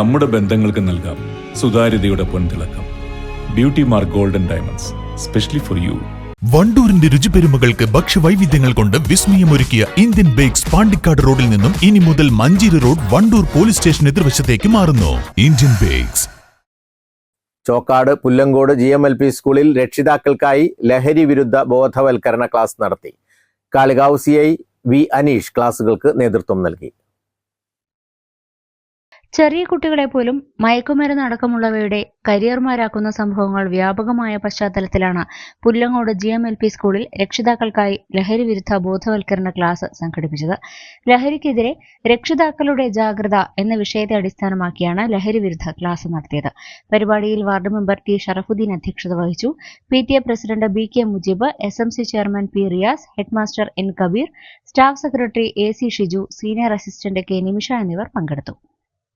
നമ്മുടെ ബന്ധങ്ങൾക്ക് നൽകാം. സുതാര്യതയുടെ പൊൻതിളക്കം. Beauty mark golden diamonds specially for you വണ്ടൂരിന്റെ രുചിപെരുമകൾക്ക് ഭക്ഷ്യവൈവിധ്യങ്ങൾ കൊണ്ട് വിസ്മയമൊരുക്കിയ ഇന്ത്യൻ ബേക്സ് പാണ്ടിക്കാട് റോഡിൽ നിന്നും ഇനി മുതൽ Manjeri road Wandoor police station എതിർവശത്തേക്ക് മാറുന്നു. Indian bakes. Chokkad Pullankode G M L P സ്കൂളിൽ രക്ഷിതാക്കൾക്കായി ലഹരി വിരുദ്ധ ബോധവൽക്കരണ ക്ലാസ് നടത്തി. Kalikavu C I V Aneesh ക്ലാസുകൾക്ക് നേതൃത്വം നൽകി. ചെറിയ കുട്ടികളെ പോലും മയക്കുമരുന്ന് അടക്കമുള്ളവയുടെ കരിയർമാരാക്കുന്ന സംഭവങ്ങൾ വ്യാപകമായ പശ്ചാത്തലത്തിലാണ് Pullangode G M L P സ്കൂളിൽ രക്ഷിതാക്കൾക്കായി ലഹരി വിരുദ്ധ ബോധവൽക്കരണ ക്ലാസ് സംഘടിപ്പിച്ചത്. ലഹരിക്കെതിരെ രക്ഷിതാക്കളുടെ ജാഗ്രത എന്ന വിഷയത്തെ അടിസ്ഥാനമാക്കിയാണ് ലഹരി വിരുദ്ധ ക്ലാസ് നടത്തിയത്. പരിപാടിയിൽ വാർഡ് മെമ്പർ ടി ഷറഫുദ്ദീൻ അധ്യക്ഷത വഹിച്ചു. P T A president B K Mujeeb S M C chairman P Riyas headmaster N Kabeer staff secretary A C Shiju senior assistant K Nimisha എന്നിവർ പങ്കെടുത്തു.